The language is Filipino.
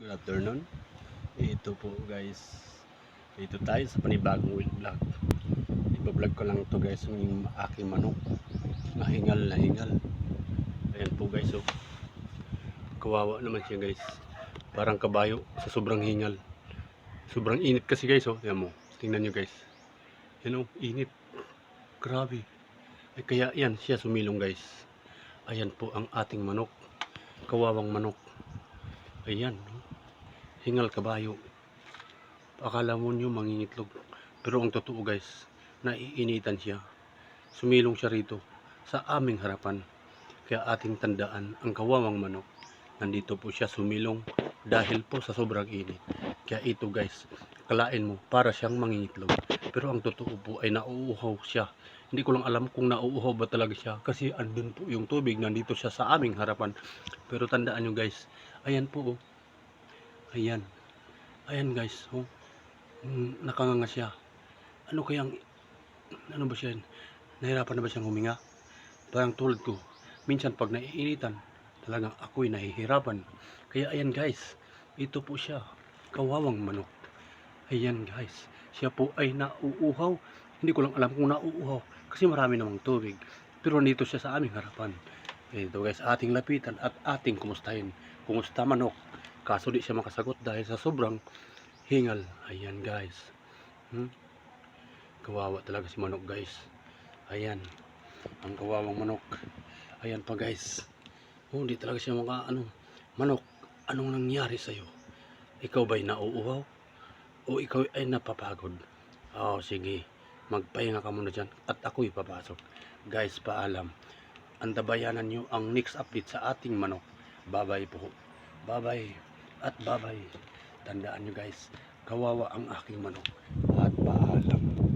Good afternoon. Ito po guys. Ito tayo sa panibagong wheel vlog. Iba-vlog ko lang to guys yung aking manok. Nahingal na hingal. Ayan po guys oh. Kawawa naman siya guys. Parang kabayo sa sobrang hingal. Sobrang init kasi guys oh. Yan mo. Tingnan nyo guys. Yan oh. Init. Grabe. Ay, kaya yan siya sumilong guys. Ayan po ang ating manok. Kawawang manok. Ayan. no? Hingal kabayo. Akala mo nyo mangingitlog. Pero ang totoo guys, naiinitan siya. Sumilong siya rito sa aming harapan. Kaya ating tandaan ang kawawang manok. Nandito po siya sumilong dahil po sa sobrang init. Kaya ito guys, kalain mo para siyang mangingitlog. Pero ang totoo po ay nauuhaw siya. Hindi ko lang alam kung nauuhaw ba talaga siya kasi andun po yung tubig nandito siya sa aming harapan. Pero tandaan nyo guys, ayan po oh. Ayan. Ayan guys, oh. Mm, nakanganga siya. Ano kayang ano ba siya? Nahirapan na ba siyang huminga? Parang tulad ko. Minsan pag naiinitan, talagang ako'y nahihirapan. Kaya ayan guys, ito po siya. Kawawang manok. Ayan guys, siya po ay nauuhaw. Hindi ko lang alam kung nauuhaw kasi marami namang tubig. Pero nandito siya sa aming harapan. Ito guys, ating lapitan at ating kumustahin. Kumusta manok? Kaso di siya makasagot dahil sa sobrang hingal. Ayan guys. Hmm? Kawawa talaga si manok guys. Ayan. Ang kawawang manok. Ayan pa guys. Oh, talaga siya maka ano. Manok, anong nangyari sa'yo? Ikaw ba'y nauuhaw? O ikaw ay napapagod? Oo, sige. Magpahinga ka muna dyan at ako'y papasok. Guys, paalam. Antabayanan nyo ang next update sa ating manok. Bye-bye po. Bye-bye at babay. Tandaan nyo guys, kawawa ang aking manok at paalam.